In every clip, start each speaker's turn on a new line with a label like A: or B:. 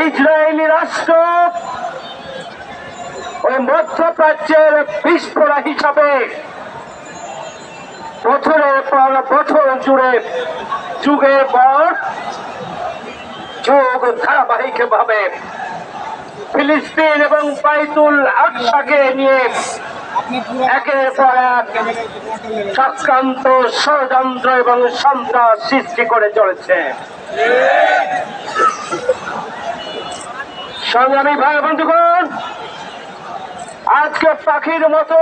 A: Israeli রাষ্ট্র ওই মধ্যপ্রাচ্যের বিস্ফোরা হিসাবে বছরের পর বছর জুড়ে, যুগের পর যুগ ধারাবাহিক ভাবে ফিলিস্তিন এবং বাইতুল আকসাকে নিয়ে একের পর এক চক্রান্ত ষড়যন্ত্র এবং সন্ত্রাস সৃষ্টি করে চলেছে। সংগ্রামী ভাই বন্ধুগণ, আজকে পাখির মতো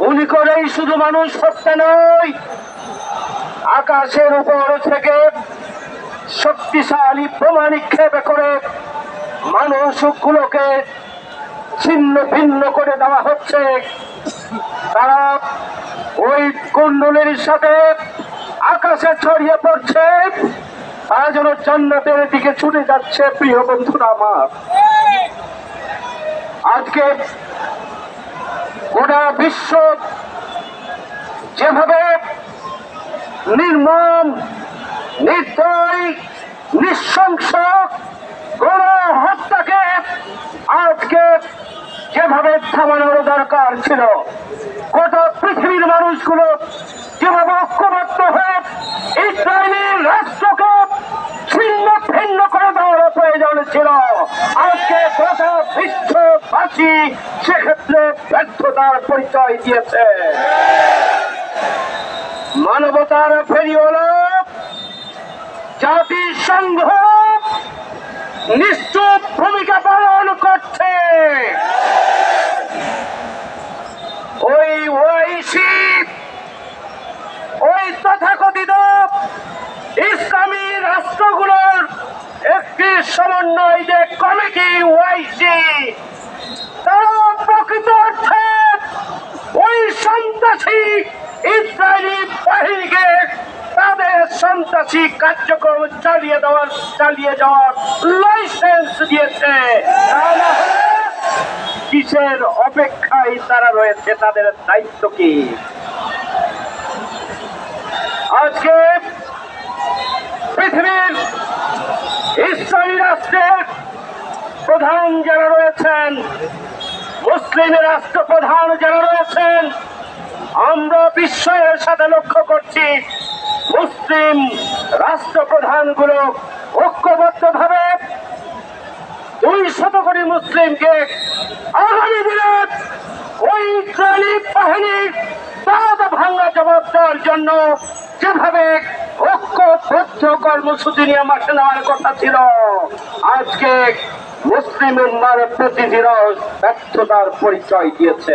A: গুলি করেই শুধু মানুষ হত্যা নয়, আকাশের উপর থেকে শক্তিশালী বোমা নিক্ষেপ করে মানুষগুলোকে ছিন্ন ভিন্ন করে দেওয়া হচ্ছে। তারা ওই কুণ্ডলীর সাথে আকাশে ছড়িয়ে পড়ছে। যেন জান্নাতের দিকে ছুটে যাচ্ছে, প্রিয় বন্ধুরা আমার। আজকে গোটা বিশ্ব যেভাবে নির্মম, নির্দয়, নৃশংস গণ হত্যাকে আজকে যেভাবে থামানোর দরকার ছিল গোটা পৃথিবীর মানুষগুলো যেভাবে ঐক্যবদ্ধ হয়ে ইসরায়েলি রাষ্ট্রকে ছিন্ন ভিন্ন করে দেওয়ার প্রয়োজন ছিল আজকে গোটা বিশ্ববাসী সেক্ষেত্রে ব্যর্থতার পরিচয় দিয়েছে। মানবতার ফেরিওয়াল জাতিসংঘ নিশ্চুপ ভূমিকা পালন করছে। ওই ওয়াইসি, ওই তথাকথিত ইসলামী রাষ্ট্রগুলোর একটি সমন্বয় যে কমিটি ওয়াইসি তারা প্রকৃত অর্থে ওই সন্ত্রাসী ইসরায়েলি বাহিনীকে তাদের সন্ত্রাসী কার্যক্রম চালিয়ে দেওয়ার, চালিয়ে যাওয়ার লাইসেন্স দিয়েছে। কিসের অপেক্ষায় তারা রয়েছে, তাদের দায়িত্ব কি? আজকে পৃথিবীর ইসরায়েলি রাষ্ট্রের প্রধান যারা রয়েছেন, মুসলিম রাষ্ট্রপ্রধান যারা রয়েছেন আমরা বিশ্বের সাথে লক্ষ্য করছি, মুসলিম রাষ্ট্রপ্রধানগুলো ঐক্যবদ্ধ ভাবে দুই শত কোটি মুসলিমকে আগামী দিনে ওই ইসরায়েলি বাহিনীর বাদ ভাঙ্গা জবাব দেওয়ার জন্য যেভাবে ঐক্যবদ্ধ কর্মসূচি নিয়ে মাঠে নেওয়ার কথা ছিল, আজকে মুসলিম উম্মার প্রতিদিন ব্যর্থতার পরিচয় দিয়েছে।